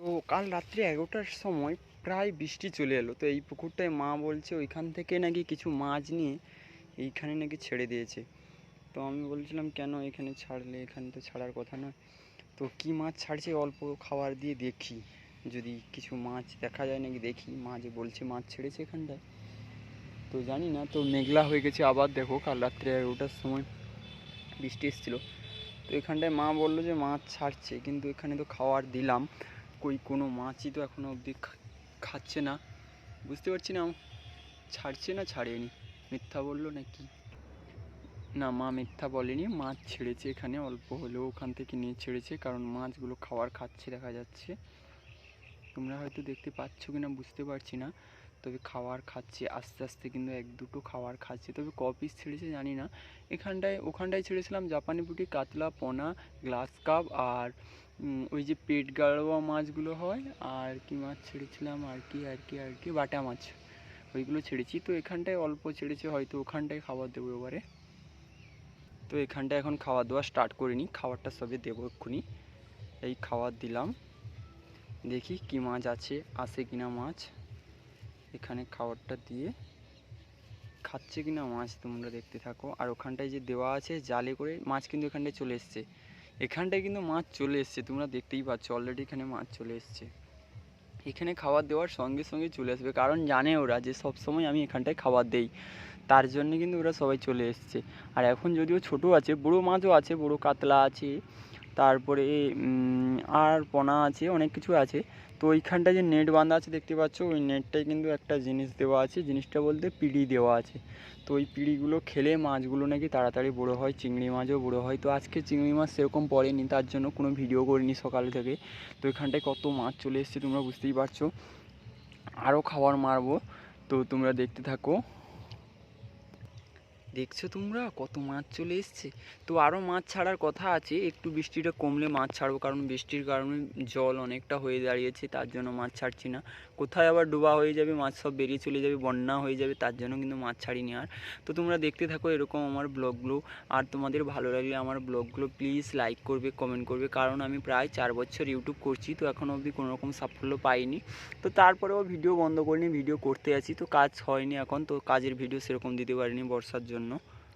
তো কাল রাত্রি এগারোটার সময় প্রায় বৃষ্টি চলে এলো। তো এই পুকুরটায় মা বলছে ওইখান থেকে নাকি কিছু মাছ নিয়ে এইখানে নাকি ছেড়ে দিয়েছে। তো আমি বলছিলাম, কেন এখানে ছাড়লে? এখানে তো ছাড়ার কথা নয়। তো কী মাছ ছাড়ছে অল্প খাবার দিয়ে দেখি। যদি কিছু মাছ দেখা যায় নাকি দেখি। মা যে বলছে মাছ ছেড়েছে এখানটায়। তো জানি না, তো মেঘলা হয়ে গেছে আবার দেখো, কাল রাত্রে এগারোটার সময় বৃষ্টি এসেছিল। তো এখানটায় মা বলল যে মাছ ছাড়ছে, কিন্তু এখানে তো খাওয়ার দিলাম। কই, কোনো মাছই তো এখনও অবধি খাচ্ছে না। বুঝতে পারছি না, ছাড়ছে না, ছাড়েনি। মিথ্যা বলল নাকি? না, মা মিথ্যা বলেনি। মাছ ছেড়েছে এখানে, অল্প হলেও ওখান থেকে নিয়ে ছেড়েছে, কারণ মাছগুলো খাওয়ার খাচ্ছে, দেখা যাচ্ছে। তোমরা হয়তো দেখতে পাচ্ছ কি না বুঝতে পারছি না। তবে খাবার খাচ্ছে, আস্তে আস্তে কিন্তু এক দুটো খাবার খাচ্ছে। তবে ক পিস ছেড়েছে জানি না। এখানটায়, ওখানটায় ছেড়েছিলাম, জাপানি পুঁটি, কাতলা, পোনা, গ্লাস কাপ আর ওই যে পেট গাড়োয়া মাছগুলো হয়, আর কি মাছ ছেড়েছিলাম, আর কি আর কি আর কি, বাটা মাছ। ওইগুলো ছেড়েছি, তো এখানটায় অল্প ছেড়েছে, হয়তো ওখানটায় খাবার দেবো এবারে। তো এখানটায় এখন খাওয়া দাওয়া স্টার্ট করিনি, খাবারটা সবে দেবো এক্ষুনি। এই খাবার দিলাম। দেখি কি মাছ আছে আসে কিনা মাছ। এখানে খাবারটা দিয়ে। খাচ্ছে কিনা মাছ, তোমরা দেখতে থাকো। আর ওখানটায় যে দেওয়া আছে, জালে করে মাছ কিন্তু এখানটায় চলে এসছে। এখানটায় কিন্তু মাছ চলে এসছে, তোমরা দেখতেই পাচ্ছ অলরেডি এখানে মাছ চলে এসছে। এখানে খাবার দেওয়ার সঙ্গে সঙ্গে চলে আসবে, কারণ জানে ওরা যে সব সময় আমি এখানটায় খাবার দেই, তার জন্য কিন্তু ওরা সবাই চলে এসছে। আর এখন যদিও ছোট আছে, বড়ো মাছও আছে, বড়ো কাতলা আছে তারপরে আর পোনা আছে, অনেক কিছু আছে। তো ওইখানটা যে নেট বাঁধা আছে, দেখতে পাচ্ছ? ওই নেটটায় কিন্তু একটা জিনিস দেওয়া আছে। জিনিসটা বলতে পিড়ি দেওয়া আছে। তো ওই পিড়িগুলো খেলে মাছগুলো নাকি তাড়াতাড়ি বড়ো হয়, চিংড়ি মাছও বড়ো হয়। তো আজকে চিংড়ি মাছ সেরকম পড়েনি, তার জন্য কোনো ভিডিও করিনি সকাল থেকে। তো এখানটায় কত মাছ চলে এসছে তোমরা বুঝতেই পারছ। আরও খাবার মারবো। তো তোমরা দেখতে থাকো। দেখছ তোমরা? কত মাছ চলে এসছে। তো আরও মাছ ছাড়ার কথা আছে, একটু বৃষ্টিটা কমলে মাছ ছাড়বো, কারণ বৃষ্টির কারণে জল অনেকটা হয়ে দাঁড়িয়েছে, তার জন্য মাছ ছাড়ছি না। কোথায় আবার ডোবা হয়ে যাবে, মাছ সব বেরিয়ে চলে যাবে, বন্যা হয়ে যাবে, তার জন্য কিন্তু মাছ ছাড়িনি আর। তো তোমরা দেখতে থাকো এরকম আমার ব্লগগুলো, আর তোমাদের ভালো লাগলে আমার ব্লগগুলো প্লিজ লাইক করবে কমেন্ট করবে, কারণ আমি প্রায় চার বছর ইউটিউব করছি, তো এখনও অবধি কোনো রকম সাফল্য পাইনি। তো তারপরেও ভিডিও বন্ধ করিনি ভিডিও করতে আছি, তো কাজ হয়নি এখন, তো কাজের ভিডিও সেরকম দিতে পারিনি, বর্ষার জন্য। ¿no?